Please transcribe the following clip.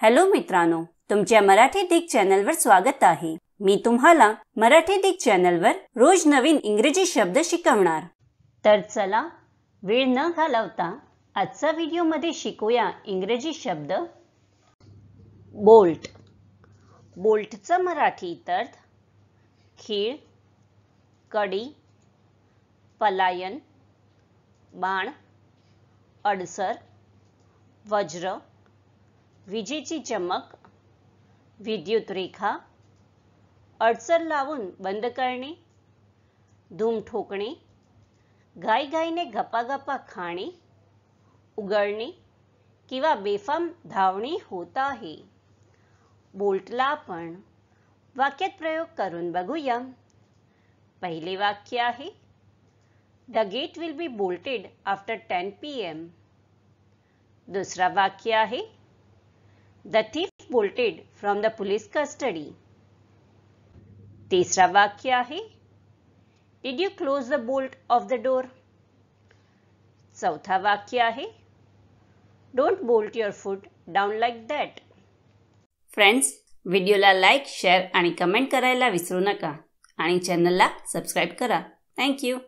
Hello मित्रांनो तुमच्या मराठी दिग चॅनलवर स्वागत आहे. मी तुम्हाला मराठी दिग चॅनलवर रोज नवीन इंग्रजी शब्द शिकवणार. तर चला वेळ न घालवता आजचा व्हिडिओमध्ये शिकूया इंग्रजी शब्द. बोल्ट. बोल्टचं मराठी अर्थ खीळ कडी पलायन बाण अडसर वज्र विजेची चमक विद्युत रेखा अडसर लावून बंद करणे धूम ठोकणे घाईघाईने गपागपा खाणे उघडणे किंवा बेफाम धावणे होत आहे. बोल्टला आपण वाक्यात प्रयोग करून बघूया. पहिले वाक्य आहे the gate will be bolted after ten P M. दुसरा वाक्य आहे the thief bolted from the police custody तिसरा वाक्य आहे. Did you close the bolt of the door चौथा वाक्य आहे. Don't bolt your foot down like that friends व्हिडिओला लाईक शेअर आणि कमेंट करायला विसरू नका. आणि चॅनलला सबस्क्राईब करा. थँक्यू